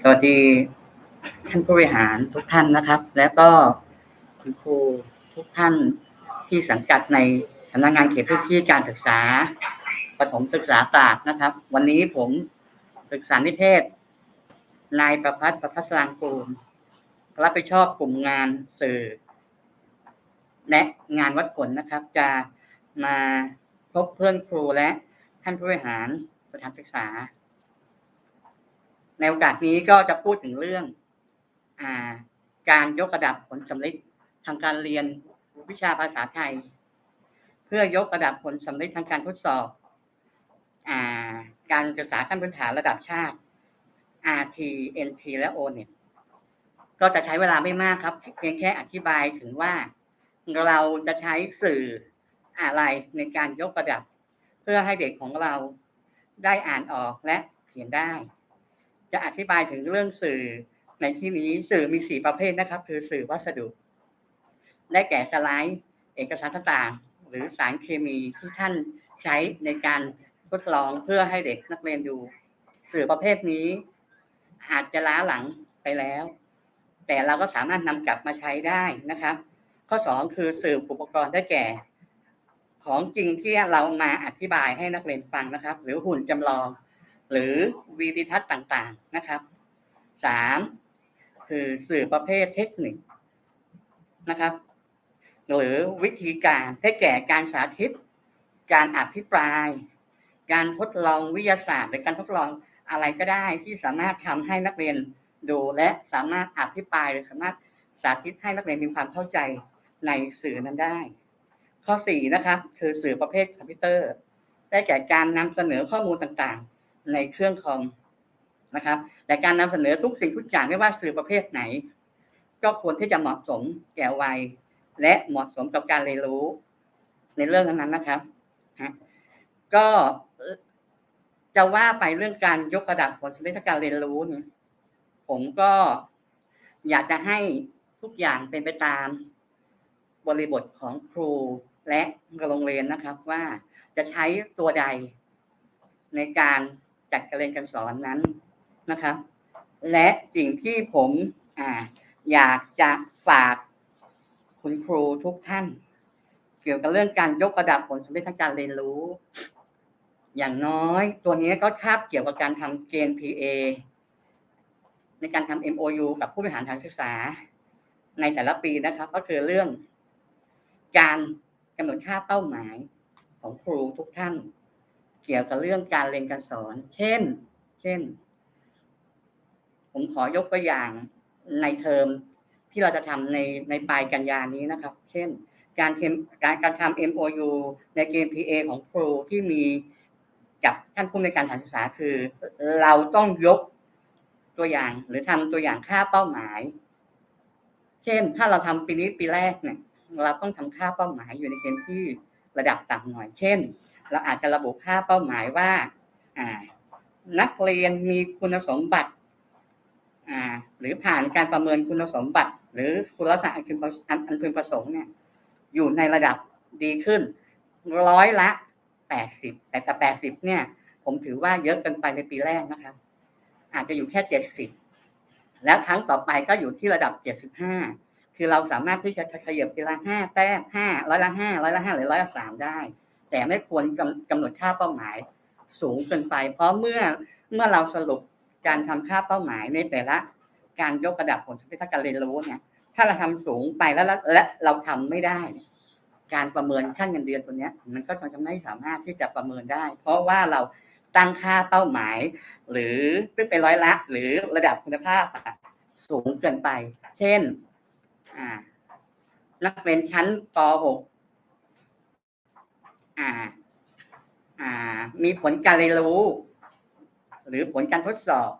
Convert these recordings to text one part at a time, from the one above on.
สวัสดีท่านผู้บริหารทุกท่านนะครับ และก็คุณครูทุกท่านที่สังกัดในสำนักงานเขตพื้นที่การศึกษาประถมศึกษาตราดนะครับ วันนี้ผมศึกษานิเทศ นายประพัฒน์ประพัสรางกูลรับผิดชอบกลุ่มงานสื่อ และงานวัดผลนะครับ จะมาพบเพื่อนครูและท่านผู้บริหารสถานศึกษา ในโอกาสนี้ก็จะพูดถึงเรื่องอาการยกระดับผลสำเร็จทางการเรียนวิชาภาษาไทย เพื่อยกระดับผลสำเร็จทางการทดสอบอาการศึกษาขั้นพื้นฐานระดับชาติ RT NT และ ONET ก็จะใช้เวลาไม่มากครับ เพียงแค่อธิบายถึงว่าเราจะใช้สื่ออะไรในการยกระดับ เพื่อให้เด็กของเราได้อ่านออกและเขียนได้ จะอธิบายถึงเรื่องสื่อในที่นี้สื่อมีสี่ประเภทนะครับ คือสื่อวัสดุ ได้แก่สไลด์ เอกสารต่างๆ หรือสารเคมีที่ท่านใช้ในการทดลองเพื่อให้เด็กนักเรียนดู สื่อประเภทนี้ อาจจะล้าหลังไปแล้ว แต่เราก็สามารถนำกลับมาใช้ได้นะครับ ข้อสองคือสื่ออุปกรณ์ได้แก่ ของจริงที่เรามาอธิบายให้นักเรียนฟังนะครับ หรือหุ่นจำลอง หรือวีดิทัศน์ต่างๆนะครับสามคือสื่อประเภทเทคนิคนะครับ หรือวิธีการได้แก่การสาธิต การอภิปราย การทดลองวิทยาศาสตร์หรือการทดลองอะไรก็ได้ที่สามารถทำให้นักเรียนดูและสามารถอภิปรายหรือสามารถสาธิตให้นักเรียนมีความเข้าใจในสื่อนั้นได้ ข้อสี่นะครับคือสื่อประเภทคอมพิวเตอร์ ได้แก่การนำเสนอข้อมูลต่างๆ ในเครื่องคอมนะครับ แต่การนำเสนอทุกสิ่งทุกอย่างไม่ว่าสื่อประเภทไหน ก็ควรที่จะเหมาะสมแก่วัย และเหมาะสมกับการเรียนรู้ในเรื่องนั้นๆนะครับก็จะว่าไปเรื่องการยกระดับผลสำเร็จทการเรียนรู้เนี่ยผมก็อยากจะให้ทุกอย่างเป็นไปตามบริบทของครูและโรงเรียนนะครับ ว่าจะใช้ตัวใดในการ จัดการเรียนการสอนนั้นนะครับและสิ่งที่ผมออยากจะฝากคุณครูทุกท่าน เกี่ยวกับเรื่องการยกระดับผลสำเร็จทางการเรียนรู้ อย่างน้อยตัวนี้ก็คาบเกี่ยวกับการทำเกณฑ์ PA ในการทำ MOU กับผู้บริหารทางศึกษา ในแต่ละปีนะครับ ก็คือเรื่องการกำหนดค่าเป้าหมายของครูทุกท่าน เกี่ยวกับเรื่องการเรียนการสอน เช่น เช่น ผมขอยกตัวอย่างในเทอมที่เราจะทำในในปลายกันยานี้นะครับ เช่น การเทมการการทำ MOU ในเกม PA ของครูที่มีกับท่านผู้ในการสานศึกษาคือ เราต้องยกตัวอย่างหรือทำตัวอย่างค่าเป้าหมาย เช่น ถ้าเราทำปีนี้ปีแรกเนี่ยเราต้องทำค่าเป้าหมายอยู่ในเกณฑ์ที่ระดับต่ำหน่อย เช่น เราอาจจะระบุค่าเป้าหมายว่านักเรียนมีคุณสมบัติหรือผ่านการประเมินคุณสมบัติ หรือคุณลักษณะอันพึงอันอันพึงประสงค์เนี่ยอยู่ในระดับดีขึ้นร้อยละแปดสิบแต่แต่แปดสิบเนี่ย ผมถือว่าเยอะเกินไปในปีแรกนะครับ อาจจะอยู่แค่เจ็ดสิบแล้วครั้งต่อไปก็อยู่ที่ระดับเจ็ดสิบห้าคือเราสามารถที่จะขยับทีละห้าแต้มห้าร้อยละห้าร้อยละห้าหรือร้อยละสามได้ แต่ไม่ควรกำกำหนดค่าเป้าหมายสูงเกินไป เพราะเมื่อเมื่อเราสรุปการทำค่าเป้าหมายในแต่ละการยกระดับผลสำเร็จทางการเรียนรู้เนี่ย ถ้าเราทำสูงไปแล้วและเราทำไม่ได้ การประเมินขั้นเงินเดือนตัวเนี้ยมันก็จะไม่สามารถที่จะประเมินได้ เพราะว่าเราตั้งค่าเป้าหมาย หรือซึ่งเป็นร้อยละ หรือระดับคุณภาพสูงเกินไป เช่นนักเรียนชั้นป .6 อ่า อ่า มีผลการเรียนรู้ หรือผลการทดสอบ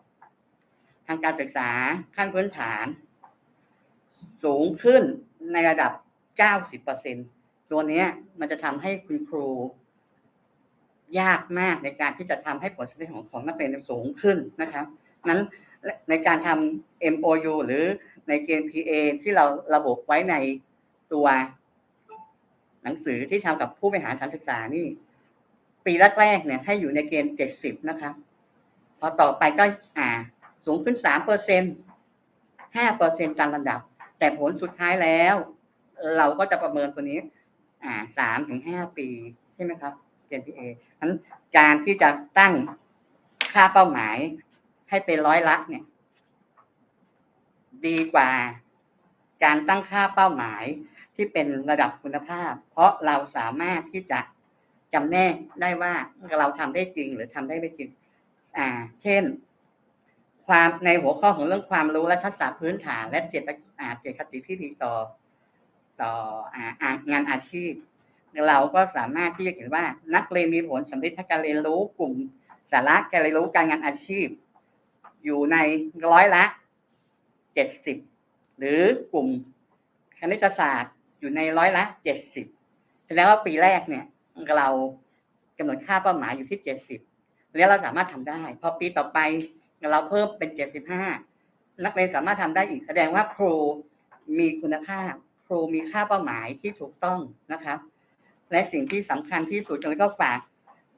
ทางการศึกษาขั้นพื้นฐาน สูงขึ้นในระดับ 90%ตัวนี้มันจะทำให้คุณครู ยากมากในการที่จะทำให้ผลสำเร็จของของนักเรียนสูงขึ้นนะครับ นั้นในการทำ MOU หรือในเกณฑ์ PA ที่เราระบุไว้ในตัว หนังสือที่ทำกับผู้บริหารการศึกษานี่ ปีแรกๆเนี่ยให้อยู่ในเกณฑ์70นะครับ พอต่อไปก็อ่า สูงขึ้นสามเปอร์เซ็นห้าเปอร์เซ็นตามลำดับ แต่ผลสุดท้ายแล้ว เราก็จะประเมินตัวนี้ อ่าสามถึงห้าปีใช่ไหมครับ JPA นั้นการที่จะตั้งค่าเป้าหมายให้เป็นร้อยละเนี่ย ดีกว่าการตั้งค่าเป้าหมาย ที่เป็นระดับคุณภาพ เพราะเราสามารถที่จะจำแนกได้ว่าเราทำได้จริงหรือทำได้ไม่จริง อ่า เช่น ความในหัวข้อของเรื่องความรู้และทักษะพื้นฐาน และเจตอ่าเจตคติที่ดีต่อ ต่ออ่างานอาชีพ เราก็สามารถที่จะเห็นว่านักเรียนมีผลสำเร็จทางการเรียนรู้กลุ่มสาระการเรียนรู้การงานอาชีพ อยู่ในร้อยละเจ็ดสิบหรือกลุ่มคณิตศาสตร์ อยู่ในร้อยละเจ็ดสิบแสดงว่าปีแรกเนี่ย เรากำหนดค่าเป้าหมายอยู่ที่เจ็ดสิบแล้วเราสามารถทำได้ พอปีต่อไปเราเพิ่มเป็นเจ็ดสิบห้านักเรียนสามารถทำได้อีก แสดงว่าครูมีคุณภาพ ครูมีค่าเป้าหมายที่ถูกต้องนะครับ และสิ่งที่สำคัญที่สุดแล้วก็ฝาก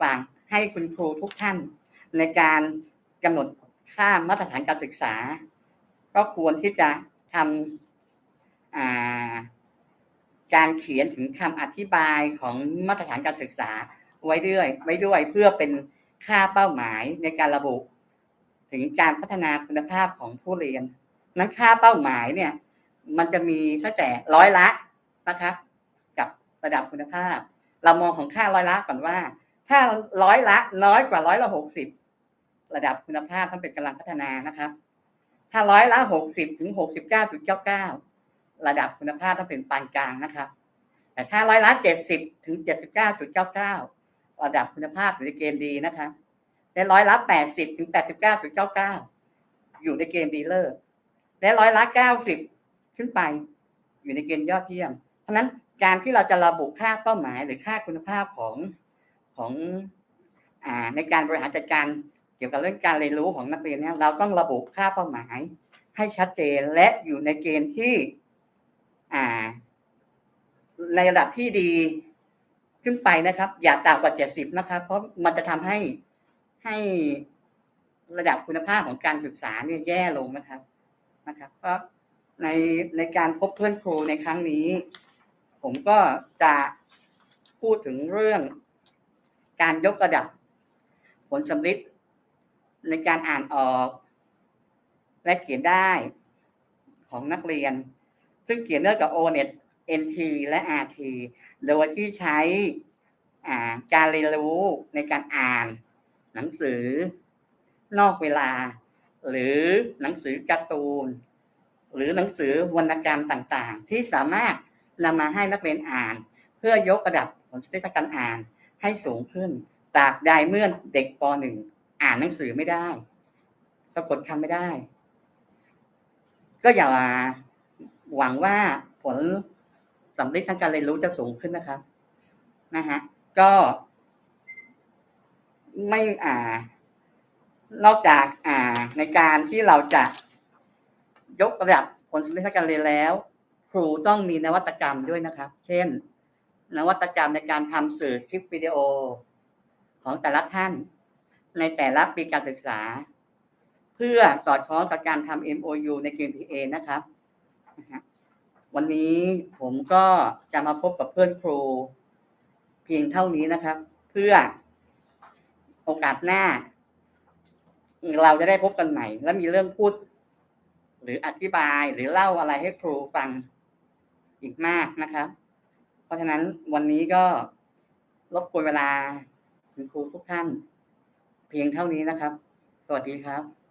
ฝากให้คุณครูทุกท่านในการกำหนดค่ามาตรฐานการศึกษา ก็ควรที่จะทำ การเขียนถึงคำอธิบายของมาตรฐานการศึกษาไว้ด้วยไว้ด้วยเพื่อเป็นค่าเป้าหมายในการระบุ ถึงการพัฒนาคุณภาพของผู้เรียน นั้นค่าเป้าหมายเนี่ย มันจะมีตั้งแต่ร้อยละนะครับ กับระดับคุณภาพ เรามองของค่าร้อยละก่อนว่า ถ้าร้อยละน้อยกว่าร้อยละหกสิบระดับคุณภาพต้องเป็นกำลังพัฒนานะครับ ถ้าร้อยละหกสิบถึงหกสิบเก้าจุดเก้าเก้า ระดับคุณภาพต้องเป็นปานกลางนะครับ แต่ถ้าร้อยละเจ็ดสิบถึงเจ็ดสิบเก้าจุดเก้าเก้าระดับคุณภาพอยู่ในเกณฑ์ดีนะครับและร้อยละแปดสิบถึงแปดสิบเก้าจุดเก้าเก้าอยู่ในเกณฑ์ดีเลิศและร้อยละเก้าสิบขึ้นไป อยู่ในเกณฑ์ยอดเยี่ยม เพราะนั้นการที่เราจะระบุค่าเป้าหมายหรือค่าคุณภาพของของอ่าในการบริหารจัดการเกี่ยวกับเรื่องการเรียนรู้ของนักเรียนเนี่ยเราต้องระบุค่าเป้าหมายให้ชัดเจนและอยู่ในเกณฑ์ที่ ในระดับที่ดีขึ้นไปนะครับ อย่าต่ำกว่าเจ็ดสิบนะครับ เพราะมันจะทำให้ให้ระดับคุณภาพของการศึกษาเนี่ยแย่ลงนะครับนะครับ เพราะในในการพบเพื่อนครูในครั้งนี้ ผมก็จะพูดถึงเรื่องการยกระดับ ผลสำลิดในการอ่านออก และเขียนได้ของนักเรียน ซึ่งเขียนเนื่องกับ ONET NT และ RT โดยที่ใช้าการเรียนรู้ในการอ่าน หนังสือนอกเวลา หรือหนังสือการ์ตูน หรือหนังสือวรรณกรรมต่างๆ ที่สามารถนำมาให้นักเรียนอ่าน เพื่อยกระดับผลสำเร็จทางการอ่านให้สูงขึ้นตราบใดเมื่อเด็กป .1 อ่านหนังสือไม่ได้ สะกดคำไม่ได้ ก็อย่า หวังว่าผลสำเร็จทางการเรียนรู้จะสูงขึ้นนะครับนะฮะก็ ไม่อ่านอกจากอ่า ในการที่เราจะยกระดับผลสำเร็จทางการเรียนแล้ว ครูต้องมีนวัตกรรมด้วยนะครับ เช่น นวัตกรรมในการทำสื่อคลิปวิดีโอของแต่ละท่าน ในแต่ละปีการศึกษา เพื่อสอดคล้องกับการทำ MOU ในเกม PA นะครับ นะฮะวันนี้ผมก็จะมาพบกับเพื่อนครู เพียงเท่านี้นะครับ เพื่อโอกาสหน้า เราจะได้พบกันใหม่ และมีเรื่องพูด หรืออธิบายหรือเล่าอะไรให้ครูฟังอีกมากนะครับ เพราะฉะนั้นวันนี้ก็รบกวนเวลาคุณครูทุกท่าน เพียงเท่านี้นะครับ สวัสดีครับ